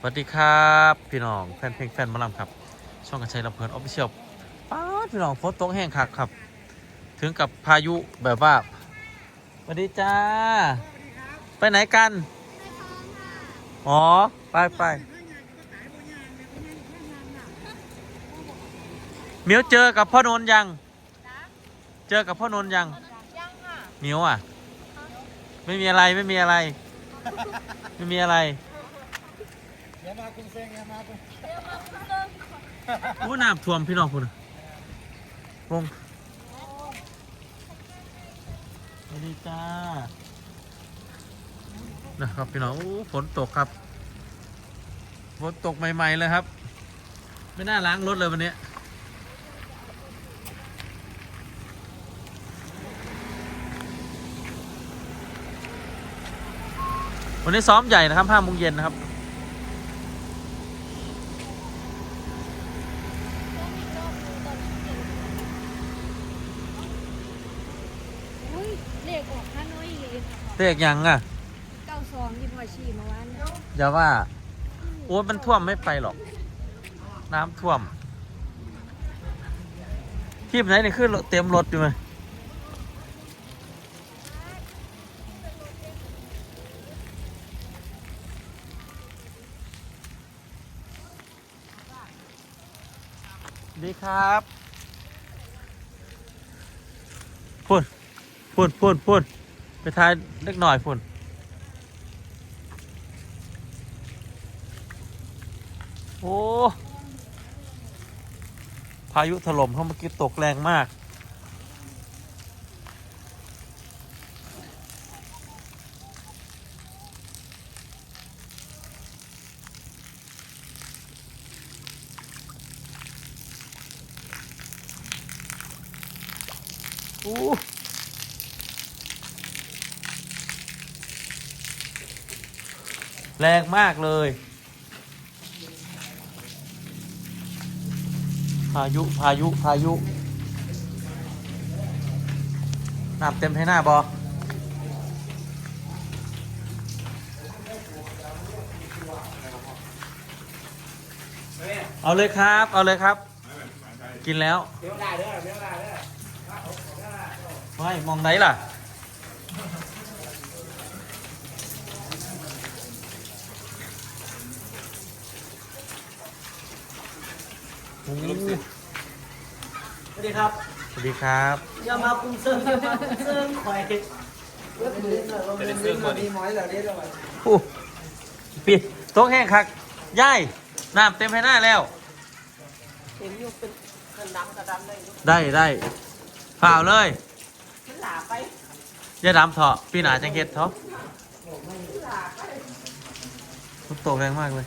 สวัสดีครับพี่น้องแฟนเพลงแฟนหมอลำครับ ช่องกระชัยลำเพลินออฟฟิเชียลป้าดพี่น้องฝนตกแห้งคักครับ ถึงกับพายุแบบว่าสวัสดีจ้า ไปไหนกัน อ๋อ ไปไปเหมียวเจอกับพ่อนนท์ยัง เจอกับพ่อนนท์ยังยังค่ะเหมียวอะ ไม่มีอะไรไม่มีอะไร ไม่มีอะไร เดี๋ยวมาคุณเซ็งเดี๋ยวมาคุณอู้น้ำท่วมพี่น้องคุณน่ะลงสวัสดีจ้า นะครับพี่น้องอู้ฝนตกครับ ฝนตกใหม่ๆเลยครับ ไม่น่าล้างรถเลยวันนี้วันนี้ซ้อมใหญ่นะครับห้าโมงเย็นนะครับ เลขออกข้าน้อยเลยเรียกยังอะเก้าสองที่พ่อชี้เมื่อวานเนี่ยอย่าว่า โอ้ยมันท่วมไม่ไปหรอก น้ำท่วม ทีมไหนนี่ขึ้นเต็มรถอยู่ไหมดีครับพุ่น พุ่นพุ่นพุ่นไปทายเล็กหน่อยพุ่นโอ้พายุถล่มเขาเมื่อกี้ตกแรงมากโแรงมากเลย พายุพายุพายุน้ำเต็มให้หน้าบอเอาเลยครับ เอาเลยครับ กินแล้วเดี๋ยวได้เด้อเดี๋ยวได้เด้อไม่มองไหนล่ะ สวัสดีครับสวัสดีครับอย่ามาคุมเซิงอย่ามาคุมเซิงคอยเว็บมือหน่อยว่ามันมีมันมีหมอยเหล่านี้ด้วยโอ้ปีโต๊ะแห้งคักย่ายน้ำเต็มให้หน้าแล้ว เห็นอยู่เป็นกันดำกระดำเลยได้ได้เปล่าเลยมันหลาไปอย่าดำเถอะปีหนาจังเก็ดเถอะฝนตกแรงมากเลย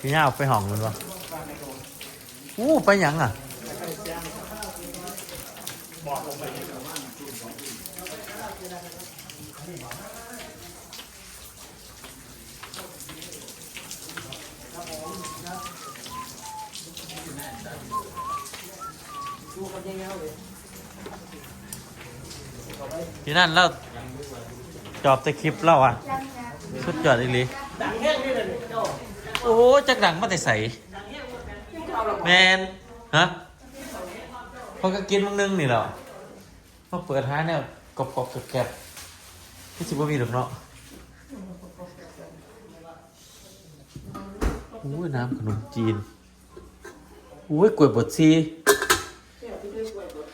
พี่ย่าไปห้องมันวะอู้ไปหยังอะที่นั่นแล้วจอบแต่คลิปแล้วอะ สุดยอดอีหลี ดังแห้งนี่เลย โอ้จักดังมาแต่ใสแมนฮะพอก็กินมึงนึงนี่เหรอพอเปิดห้าเนี่ยกรอบกรอบแกรบๆที่สิบ่มีหรอกเนาะโอ้ยน้ำขนมจีนโอ้ยกล้วยบดซี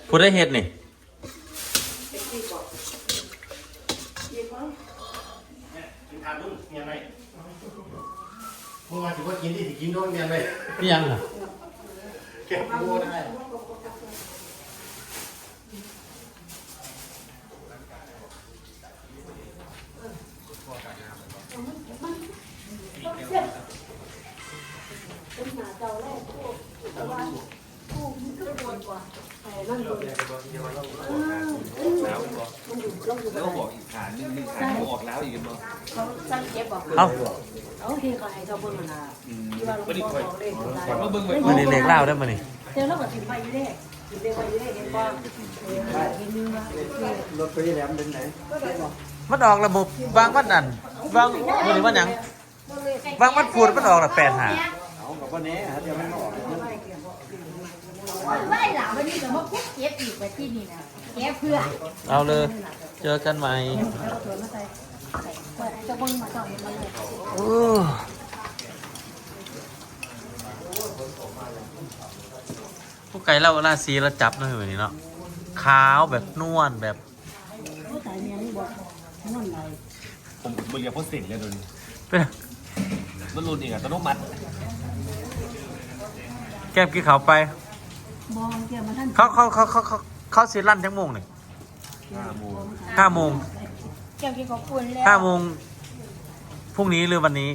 ผู้ได้เห็ดนี่ มาถึงว่ากินที่ถึงกินโดนเรียนไปนี่ยังอะเก็บโบได้แล้วบอกอีกขาหนึ่งหนึ่งขาออแล้วอีกมั้งเขาเจ็บบอกเอา เอาที่เขาให้เขาเบิ่งน่ะที่ว่าหลวงวันนี้พ่อคอยบอกเลขคอยมาเบิ้งไว้มือนี้เล็กเล่าได้อมือนี้เดี๋ยวเราก็ถิ่มไปอยู่เด้ถิ่มไปอยู่เด้เห็นบ่เออเห็นนึงว่ารถไปแหลมเป็นไหนมันออกระบบบางวันนั่นบางมือนี้วันหยังบางวันพูดมันออกละแปดหาเอากับวันนี้ฮะเดี๋ยวมันออกไล่หลังวันนี้จะมาคุกเก็บอีกไปที่นี่นะเก็บเพื่อเอาเลย เจอกันใหม่ เปิดจะเบิ่งมาต่อมาเลยอู้ผู้ไก่เล่าราศีแล้วจับหน่อยวันนี้เนาะขาวแบบนวลแบบ ผู้ตายเมียนี่บ่นั่นไหนผมเบิ้งอย่าพ่นเสียงเลยโดนเป็นมันรุนเองอะตโนมัติแก้มกี่เขาวไปบ่เกี่ยวมาท่านเขาเขาเขาเขาเขาเขาสิลั่นทั้งโมงหนึ่งห้าโมงห้าโมง เกี่ยวกับขอบคุณแล้วห้าโมงพรุ่งนี้หรือวันนี้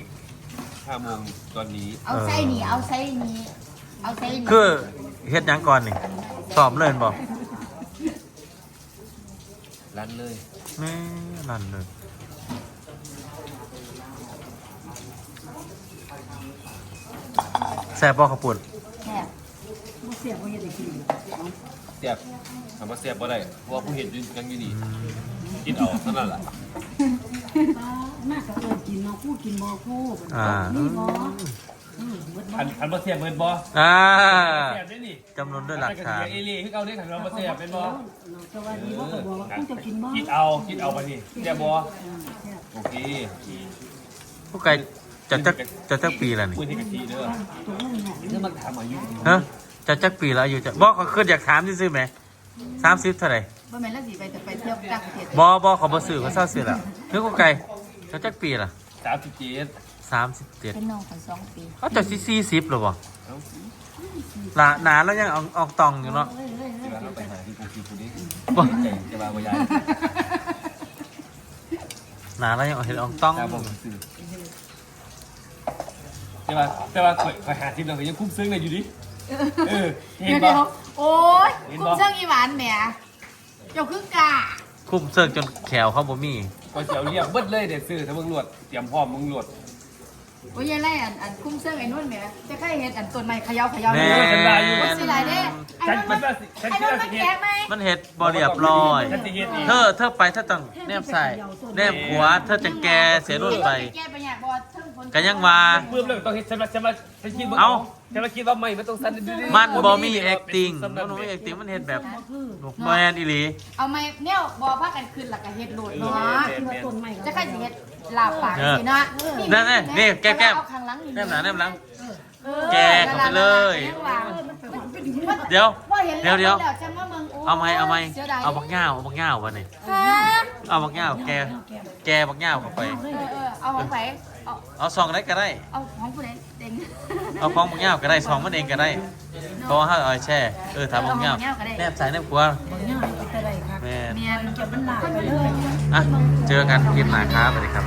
ห้าโมงตอนนี้เอาไส้หนีเอาไส้หนีเอาไส้หนีคือเฮ็ดหยังก่อนนี่สอบเลยบอกร้านเลยแม่ลั่นเลย แซ่บปอขาวปุ่นแค่บ่เสียบ่เฮ็ดได้กินเสียบถามว่าเสียบบ่ได้เพราะว่าผู้เห็นยืนยังอยู่นี่ กินเอาเท่านั้นแหละป้าน่าก็เอิ้นกินเนาะผู้กินบ่ผู้อ่า นี่บ่อือหมดบ่อันอันบ่เสียบเบิดบ่อ่าเสียบได้นี่จำนวนด้วยหลักฐานเอเลี่คือเอาได้ขันเราบ่เสียบเป็นบ่สวัสดีบ่ก็บอกว่าผู้จะกินบ่คิดเอาคิดเอาไปนี่เสียบบ่โอเคผู้ไก่จะจักจะจักปีแล้วนี่คุยที่กะทิเด้อตรงนั้นน่ะเรื่องมันถามอายุ ฮะจะจักปีแล้วอายู่จะบอกเขาขึ้นอยากถามซื่อๆไหมสามสิบเท่าไหร่ บ่แม่นแล้วสิไปแต่ไปเที่ยวต่างประเทศบอบอเขาบอสื่อเขาเศร้าสื่อแล้วนึกว่าไก่จะจักปีล่ะสามสิบเจ็ดสามสิบเจ็ดเป็นน้องของสองปีเขาจะสี่สี่สิบหรอบ่เอ้าหนาหนาแล้วยังออกออกตองอยู่เนาะเอ้ยเอ้ยจะมาไปหาที่กูคิดกูดิบ่ใจจะมาบ่ยายหนาแล้วยังเห็นออกต้อง ตาบอกสื่อแต่ว่าแต่ว่าข่อยข่อยหาทีมเราก็ยังคุ้มซึ้งเลยอยู่ดิเออเห็นเดี๋ยวปะโอ๊ยเห็นคุณบ่เชิงอีหวานแหม เจ้าคือกาคุ้มเสิร์กจนแขวเขาบ่มีก๋วยเตี๋ยวเรียบเบิดเลยเด็ดซื้อถ้ามึงหลวดเตรียมพร้อมมึงหลวดโอ้ยยายไล่อันอันคุ้มเชิงไอ้นุ่นแหมจะใครเห็นอันต้นไม้เขย่าเขย่าแน่ว่าสิหลายเด้ไอ้ฉันนุ่นมัมันนว่าฉันไอ้คิดนุ่นว่ามันสิแกะไหมมันเห็ดบ่เรียบร้อย ฉันจะเฮ็ดเองเธอเธอไปเธอต้องแนมใส่แนมขวาเธอจะแกเสียรุ่นไป แกะไปเนี่ยบ่เทิงฝนก็ยังว่า ปื้มเลยต้องเฮ็ดฉันว่าฉันว่าฉันคิดว่าเอ้า ฉันว่าคิดว่าไม่มันต้องสั่นดิมันบ่มี acting มันบ่มี acting มันเห็ดแบบแมนอีหลี เอาไม้แนวบ่พากันขึ้นแล้วก็เฮ็ดโหลดเนาะที่ว่าต้นไม้จะใครสิเฮ็ดลาบปากสินะนั่นๆนี่แก้มแก้มเอาข้างหลังนี่แนมหนาแนมหลังเออแกะเข้าไปเลย เดี๋ยวว่าห็นเดี๋ยวเดี๋ยวแล้วจังว่ามึงโเอาไหมเอาไหมสียดยเอาบักง่าวเอาบักง่าววะนี่ฮะเอาบักง่าวแก แกบักง่าวเข้าไป เออเออเอาของไปเอาเอาซองได้ก็ได้ เอาของผู้ใดเต็งเอาของบักง่าวก็ได้ซองมันเองก็ได้เพราะว่าถ้าเอาไปแช่เออทำบักง่าวแนบใส่แนบกลัวบ่ย่างไปแต่ใดครับแม่นเมียนเก็บมันหลากไปเลยอะเจอกันคลิปหน้าครับสวัสดีครับ